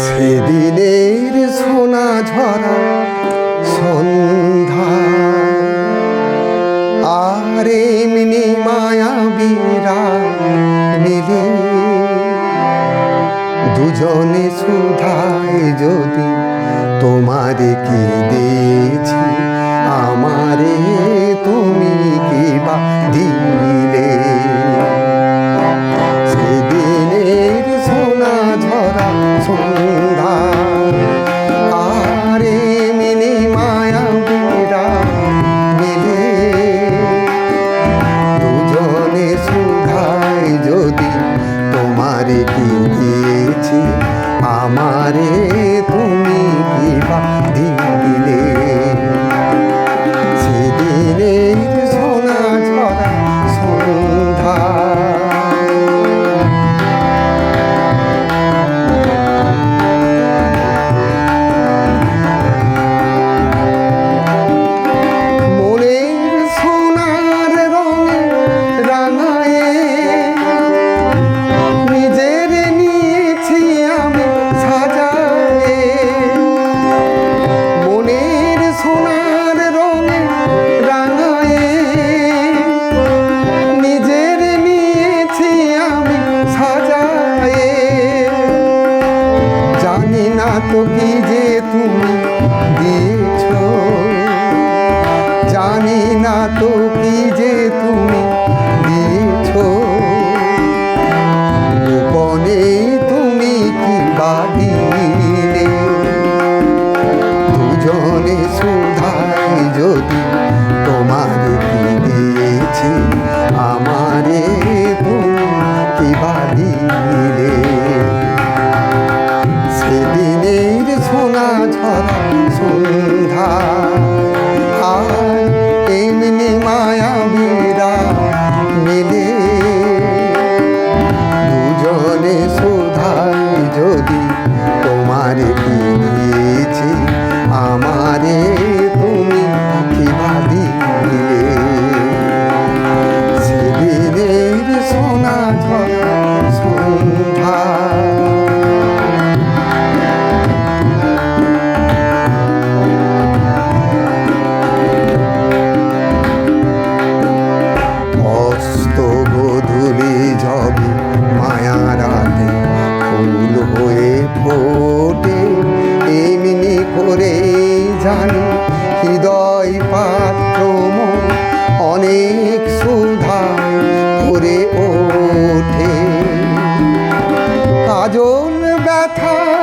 সেদিনের সোনা ঝরা দুজনে সুধায় যদি তোমারে কি দিয়েছি? যে তুমি দিয়েছ, জানি না তো যে তুমি দিয়েছ। গোপনে তুমি কি বাদিলে দুজনে সুধায় যদি তোমার কি দিয়েছি, আমারে তুমি কি বাদিলে হৃদয় পাত্র অনেক সুধা করে ওঠে। কাজল ব্যথা